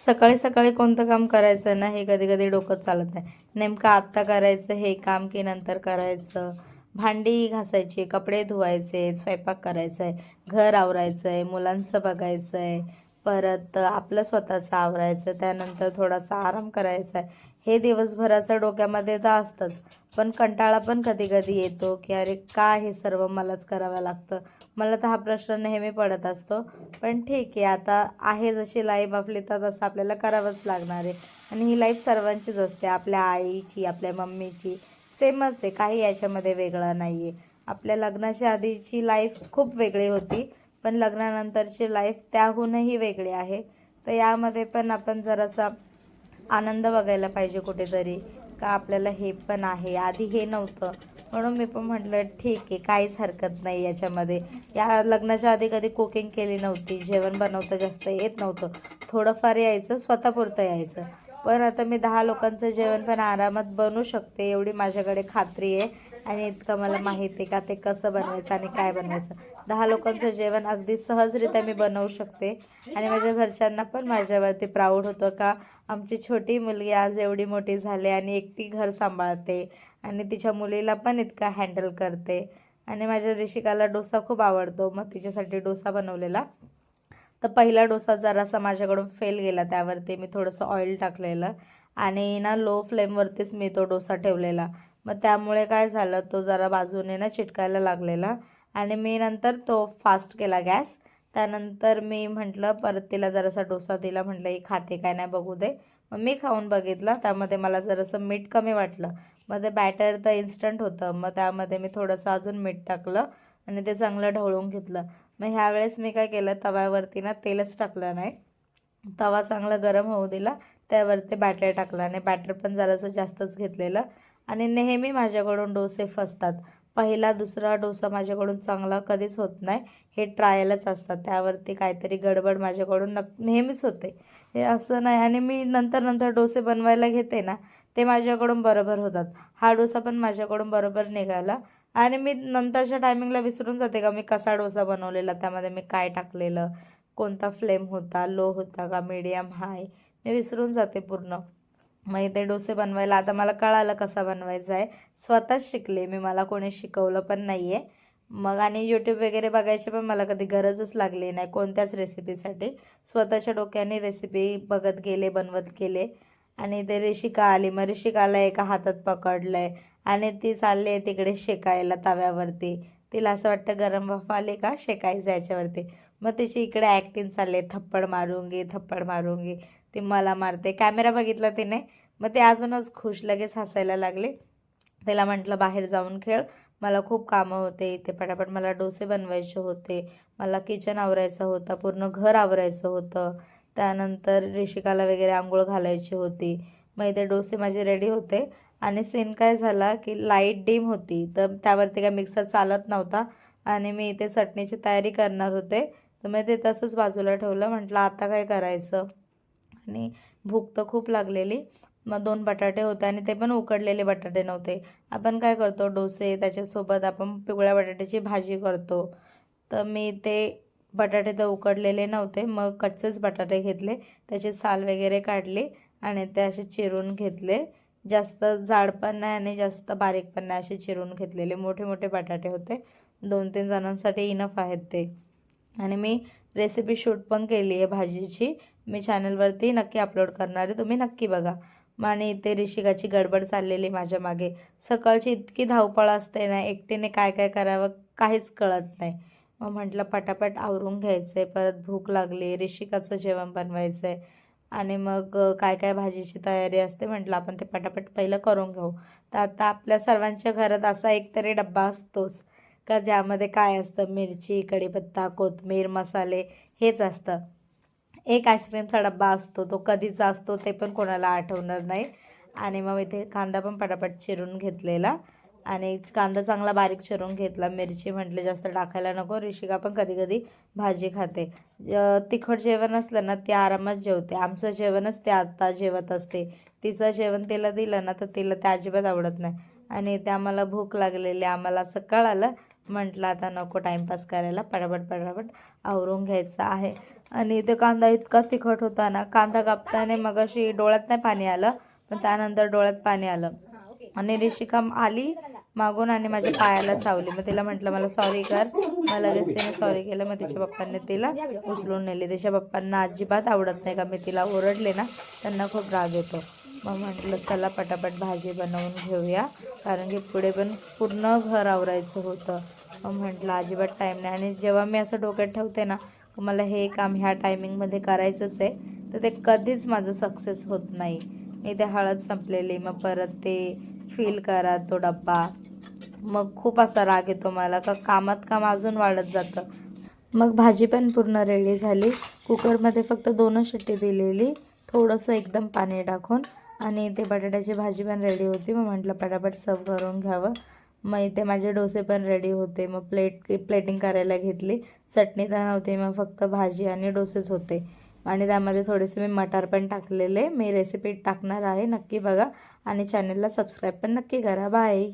सकाळी सकाळी कोणतं काम करायचं ना हे कधी कधी डोकं चालत नाही. नेमकं आत्ता करायचं हे काम की नंतर करायचं? भांडी घासायची कपडे धुवायचे स्वयंपाक करायचा आहे घर आवरायचं आहे मुलांचं बघायचं आहे परत आपलं स्वतःचं आवरायचं त्यानंतर थोडासा आराम करायचा आहे. हे दिवसभराचं डोक्यामध्ये तर असतंच. पण कंटाळा पण कधी कधी येतो की अरे का हे सर्व मलाच करावं लागतं? मला तर हा प्रश्न नेहमी पडत असतो. पण ठीक आहे आता आहे जशी लाईफ आपली तर तसं आपल्याला करावंच लागणार आहे. आणि ही लाईफ सर्वांचीच असते. आपल्या आईची आपल्या मम्मीची. सेमच आहे. काही याच्यामध्ये वेगळं नाही आहे आपल्या लग्नाच्या आधीची लाईफ खूप वेगळी होती. पण लग्नानंतरची लाईफ त्याहूनही वेगळी आहे. तर यामध्ये पण आपण जरासा आनंद बघायला पाहिजे कुठेतरी का आपल्याला हे पण आहे. आधी हे नव्हतं. म्हणून मी पण म्हटलं ठीक आहे काहीच हरकत नाही याच्यामध्ये. या लग्नाच्या आधी कधी कुकिंग केली नव्हती जेवण बनवतं जास्त येत नव्हतं. थोडंफार यायचं स्वतःपुरतं यायचं. पण आता मी दहा लोकांचं जेवण पण आरामात बनवू शकते एवढी माझ्याकडे खात्री आहे. आणि इतकं मला माहिती आहे का ते कसं बनवायचं आणि काय बनवायचं. दहा लोकांचं जेवण अगदी सहजरित्या मी बनवू शकते. आणि माझ्या घरच्यांना पण माझ्यावरती प्राऊड होतं का आमची छोटी मुलगी आज एवढी मोठी झाली आणि एकटी घर सांभाळते आणि तिच्या मुलीला पण इतका हँडल करते. आणि माझ्या ऋषिकाला डोसा खूप आवडतो. मग तिच्यासाठी डोसा बनवलेला. तर पहिला डोसा जरासा माझ्याकडून फेल गेला त्यावरती मी थोडंसं ऑइल टाकलेलं आणि ना लो फ्लेमवरतीच मी तो डोसा ठेवलेला. मग त्यामुळे काय झालं तो जरा बाजूने ना चिटकायला लागलेला आणि मी नंतर तो फास्ट केला गॅस. त्यानंतर मी म्हटलं परत तिला जरासा डोसा दिला म्हटलं ही खाते काय नाही बघू दे. मग मी खाऊन बघितलं त्यामध्ये मला जरासं मीठ कमी वाटलं. मग ते बॅटर तर इन्स्टंट होतं मग त्यामध्ये मी थोडंसं अजून मीठ टाकलं आणि ते चांगलं ढवळून घेतलं. मग ह्यावेळेस मी काय केलं तव्यावरती ना तेलच टाकलं नाही. तवा चांगला गरम होऊ दिला त्यावरती बॅटर टाकलं आणि बॅटर पण जरासं जास्तच घेतलेलं. आणि नेहमी माझ्याकडून डोसे फसतात. पहिला दुसरा डोसा माझ्याकडून चांगला कधीच होत नाही. हे ट्रायलच असतात. त्यावरती काहीतरी गडबड माझ्याकडून नक नेहमीच होते. हे असं नाही. आणि मी नंतर नंतर डोसे बनवायला घेते ना ते माझ्याकडून बरोबर होतात. हा डोसा पण माझ्याकडून बरोबर निघाला. आणि मी नंतरच्या टायमिंगला विसरून जाते का मी कसा डोसा बनवलेला त्यामध्ये मी काय टाकलेलं कोणता फ्लेम होता लो होता का मीडियम हाय मी विसरून जाते पूर्ण. मग ते डोसे बनवायला आता मला कळालं कसा बनवायचा आहे. स्वतःच शिकले मी मला कोणी शिकवलं पण नाही आहे मग आणि यूट्यूब वगैरे बघायची पण मला कधी गरजच लागली नाही कोणत्याच रेसिपीसाठी स्वतःच्या डोक्याने रेसिपी बघत गेले बनवत गेले. आणि ते ऋषिका आली मग ऋषिकाला एका हातात पकडलं आहे आणि ती चालली आहे तिकडे शेकायला तव्यावरती. तिला असं वाटतं गरम वाफ आले का? शेकायचं याच्यावरती. मग तिची इकडे ॲक्टिंग चालली आहे थप्पड मारूंगी थप्पड मारूंगी. ती मला मारते. कॅमेरा बघितला तिने. मग ते अजूनच खुश लगेच हसायला लागले. तिला म्हटलं बाहेर जाऊन खेळ. मला खूप कामं होते इथे पटापट. मला डोसे बनवायचे होते. मला किचन आवरायचं होतं. पूर्ण घर आवरायचं होतं. त्यानंतर ऋषिकाला वगैरे आंघोळ घालायची होती. मग इथे डोसे माझे रेडी होते. आणि सीन काय झाला की लाइट डीम होती. तर त्यावरती काय मिक्सर चालत नव्हता. आणि मी इथे चटणीची तयारी करणार होते. तर मी ते तसंच बाजूला ठेवलं. म्हटलं आता काय करायचं? आणि भूक तर खूप लागलेली. मग दोन बटाटे होते आणि ते पण उकडलेले बटाटे नव्हते. आपण काय करतो डोसे त्याच्यासोबत आपण पिवळ्या बटाट्याची भाजी करतो. तर मी ते बटाटे तर उकडलेले नव्हते. मग कच्चेच बटाटे घेतले. त्याचे साल वगैरे काढली आणि ते असे चिरून घेतले. जास्त जाड पण नाही आणि जास्त बारीक पण नाही असे चिरून घेतलेले. मोठे मोठे बटाटे होते. दोन तीन जणांसाठी इनफ आहेत ते. आणि मी रेसिपी शूट पण केली आहे भाजीची. मी चॅनलवरती नक्की अपलोड करणार आहे. तुम्ही नक्की बघा. मग आणि इथे ऋषिकाची गडबड चाललेली माझ्या मागे. सकाळची इतकी धावपळ असते ना एकटीने काय काय करावं काहीच कळत नाही. मग म्हटलं पटापट आवरून घ्यायचं आहे परत भूक लागली ऋषिकाचं जेवण बनवायचं आहे आणि मग काय काय भाजीची तयारी असते? म्हटलं आपण ते पटापट पहिलं करून घेऊ. तर आता आपल्या सर्वांच्या घरात असा एकतरी डब्बा असतोच. का ज्यामध्ये काय असतं? मिरची कढीपत्ता कोथमीर मसाले हेच असतं. एक आईस्क्रीमचा डब्बा असतो तो कधीचा असतो ते पण कोणाला आठवणार नाही. आणि मग इथे कांदा पण पटापट चिरून घेतलेला. आणि कांदा चांगला बारीक चिरून घेतला. मिरची म्हटले जास्त टाकायला नको. ऋषिका पण कधी कधी भाजी खाते. ज- तिखट जेवण असलं ना ती आरामात जेवते. आमचं जेवणच ते आता जेवत असते. तिचं जेवण तिला दिलं ना तर तिला ते अजिबात आवडत नाही. आणि ते आम्हाला भूक लागलेली. आम्हाला असं कळालं म्हटलं आता नको टाईमपास करायला पटापट पटापट आवरून घ्यायचं आहे. आणि ते कांदा इतका तिखट होता ना कांदा कापताना मग अशी डोळ्यात नाही पाणी आलं पण त्यानंतर डोळ्यात पाणी आलं. आणि ऋषिका आली मागून आणि माझ्या पायाला चावली. मग तिला म्हटलं मला सॉरी कर मग लगेच तिने सॉरी केलं. मग तिच्या पप्पांनी तिला उचलून नेली. तिच्या पप्पांना अजिबात आवडत नाही का? मी तिला ओरडले ना त्यांना खूप राग येतो. मग म्हटलं चला पटापट भाजी बनवून घेऊया. कारण की पुढे पण पूर्ण घर आवरायचं होतं. म्हटलं अजिबात टाईम नाही. आणि जेव्हा मी असं डोक्यात ठेवते ना मला हे काम ह्या टायमिंगमध्ये करायचंच आहे तर ते कधीच माझं सक्सेस होत नाही. मी ते हळद संपलेली मग परत ते फील करा तो डब्बा. मग खूप असा राग येतो मला का कामात काम अजून वाढत जातं. मग भाजी पण पूर्ण रेडी झाली. कुकरमध्ये फक्त दोनच शिट्टी दिलेली. थोडंसं एकदम पाणी टाकून आणि ते बटाट्याची भाजी पण रेडी होती. मग म्हटलं पटापट सर्व करून घ्यावं. मग इथे माझे डोसे पण रेडी होते. मग प्लेट प्लेटिंग करायला घेतली. चटणी तर नव्हती मग फक्त भाजी आणि डोसेच होते. आणि त्यामध्ये थोडेसे मी मटार पण टाकलेले. मी रेसिपी टाकणार आहे नक्की बघा. आणि चॅनलला सबस्क्राईब पण नक्की करा. बाय